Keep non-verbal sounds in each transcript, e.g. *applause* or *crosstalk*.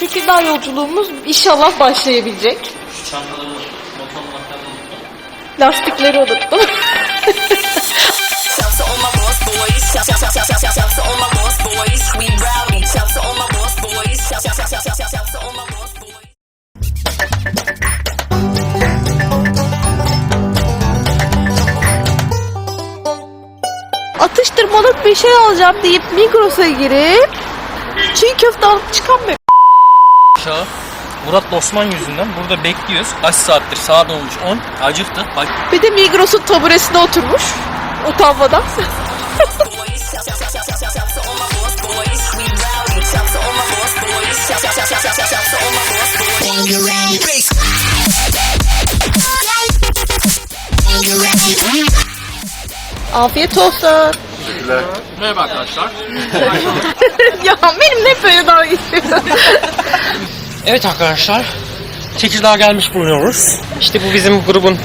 Tekirdağ yolculuğumuz inşallah başlayabilecek. Çantaları motorun anahtarını unuttum. Lastikleri unuttum. Atıştırmalık bir şey alacağım deyip Migros'a girip çiğ köfte alıp çıkamıyor. Aşağı. Murat'la Osman yüzünden burada bekliyoruz. Kaç saattir saat olmuş 10. Acıktık. Bak Bir de Migros'un taburesine oturmuş. Utanmadan. Afiyet olsun. Merhaba arkadaşlar. *laughs* ya benim hep böyle dalga geçiyor. Evet arkadaşlar. Tekirdağ'a gelmiş bulunuyoruz. İşte bu bizim grubun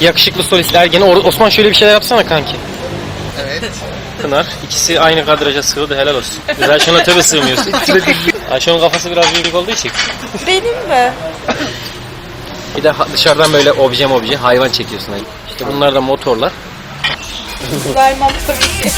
yakışıklı solist Ergen'i. Or- Osman şöyle bir şeyler yapsana kanki. Evet. Pınar. ikisi aynı kadraja sığdı helal olsun. Biz Ayşen'e tabi sığmıyoruz. *laughs* Ayşen'in kafası biraz büyük olduğu için. Benim mi? Bir de dışarıdan böyle obje obje hayvan çekiyorsun. İşte bunlar da motorlar. Vermem tabii ki.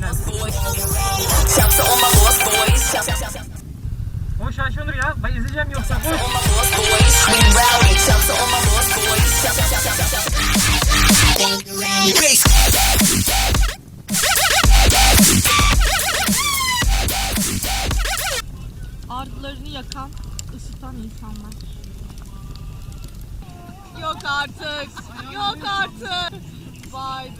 Boys. Shout, shout, shout, shout, shout, shout. Bass. ardılarını yakan, ısıtan insanlar. Yok artık. Yok artık. Vay be.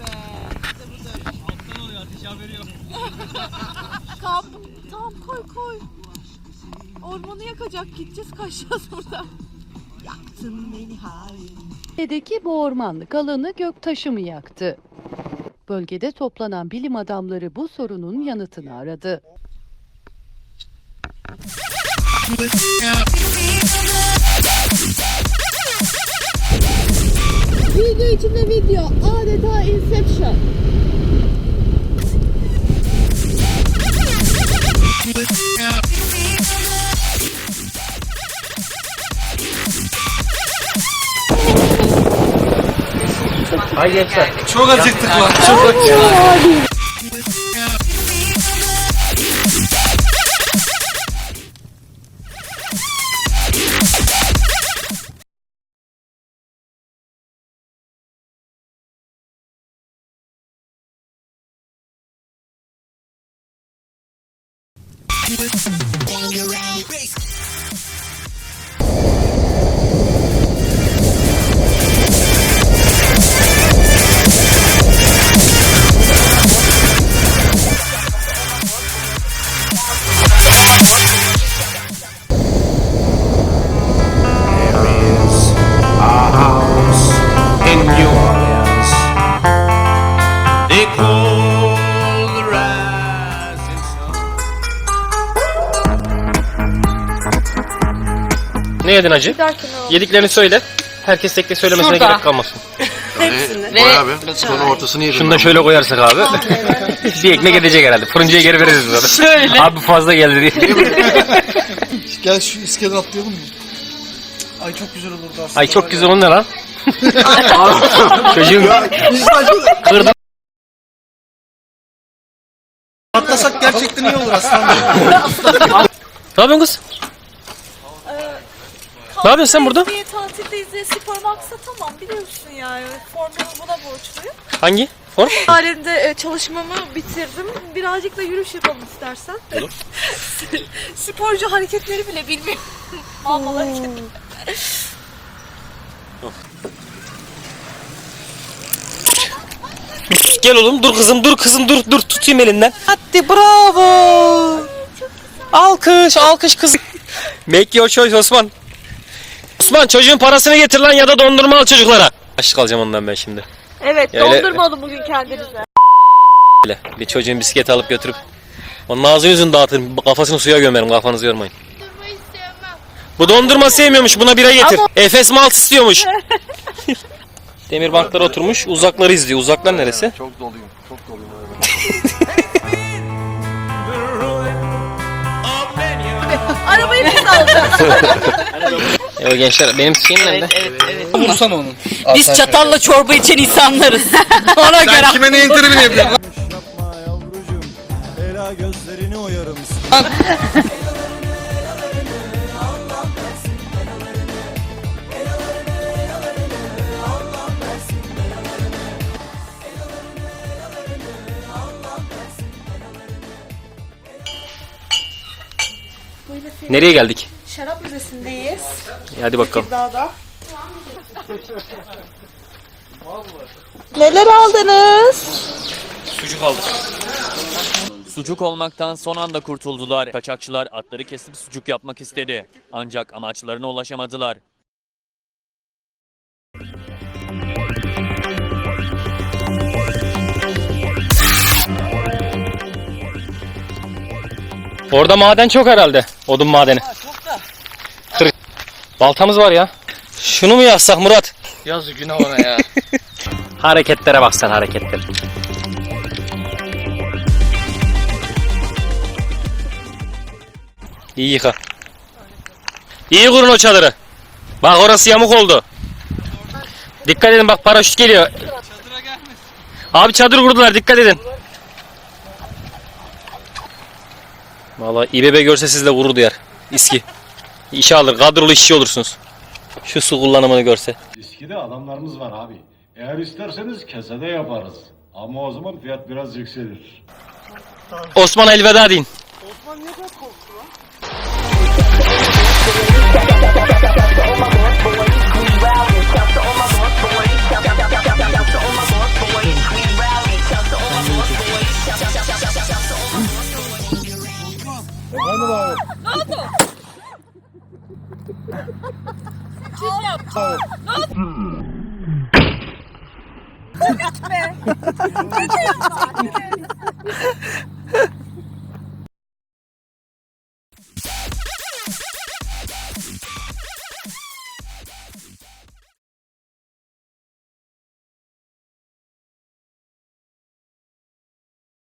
İşte budur. Alttan oluyor ateş haberi yok. *laughs* Kamp. Tamam koy koy. Ormanı yakacak. Gideceğiz kaçacağız *laughs* buradan. Yaktın beni hain. Bölgedeki bu ormanlık alanı göktaşı mı yaktı? Bölgede toplanan bilim adamları bu sorunun yanıtını aradı. Video içinde video. Adeta Inception. Ay gençler. Çok acıktık lan. Çok acıktık. is yedin acı? Yediklerini söyle. Herkes tek tek söylemesine Şurada. gerek kalmasın. Vay *laughs* abi. Sonra ortasını yedim. Şunu da şöyle koyarsak abi. *laughs* bir ekmek edecek herhalde. Fırıncıya geri veririz biz onu. Şöyle. Abi bu fazla geldi diye. *laughs* Gel şu iskeleden atlayalım mı? Ay çok güzel olurdu aslında. Ay çok güzel o ne lan? Çocuğum kırdım. Atlasak gerçekten iyi olur aslında. Ne yapıyorsun kız? Ne yapıyorsun sen burada? Bir tatildeyiz diye spor maksa tamam biliyorsun yani. Formunu buna borçluyum. Hangi? Form? *laughs* Halinde e, çalışmamı bitirdim. Birazcık da yürüyüş yapalım istersen. Olur. *laughs* Sporcu hareketleri bile bilmiyorum. *laughs* Mal hareketleri. Gel oğlum dur kızım dur kızım dur dur tutayım elinden. Hadi bravo. Alkış alkış kız. Make your choice Osman. Osman çocuğun parasını getir lan ya da dondurma al çocuklara. Aşık alacağım ondan ben şimdi. Evet Ya öyle- bugün kendinize. Böyle bir çocuğun bisikleti alıp götürüp onun ağzını yüzünü dağıtırım kafasını suya gömerim kafanızı yormayın. Bu dondurma sevmiyormuş buna bira getir. Efes malt *laughs* istiyormuş. Demir banklara oturmuş uzakları izliyor. Uzaklar neresi? Çok doluyum. Çok doluyum. Arabayı biz alacağız. *laughs* Ya gençler benim şeyim nerede? Vursana onu. Biz çatalla çorba içen insanlarız. *laughs* Ona göre. Sen kime neyin tribini yapıyorsun? Ela gözlerini oyarım. Nereye geldik? Şarap müzesindeyiz. Hadi bakalım. Dağda. *laughs* Neler aldınız? Sucuk aldık. Sucuk olmaktan son anda kurtuldular. Kaçakçılar atları kesip sucuk yapmak istedi. Ancak amaçlarına ulaşamadılar. Orada maden çok herhalde. Odun madeni. Baltamız var ya. Şunu mu yazsak Murat? Yaz günah ona ya. *laughs* Hareketlere bak sen hareketler. İyi yıka. İyi kurun o çadırı. Bak orası yamuk oldu. Dikkat edin bak paraşüt geliyor. Abi çadır kurdular dikkat edin. Vallahi İBB görse sizle gurur duyar. İSKİ. İşe alır. Kadrolu işçi olursunuz. Şu su kullanımını görse. İskide adamlarımız var abi. Eğer isterseniz kesede yaparız. Ama o zaman fiyat biraz yükselir. Osman elveda deyin. Osman niye böyle korktu lan? Efendim abi. 음. 너.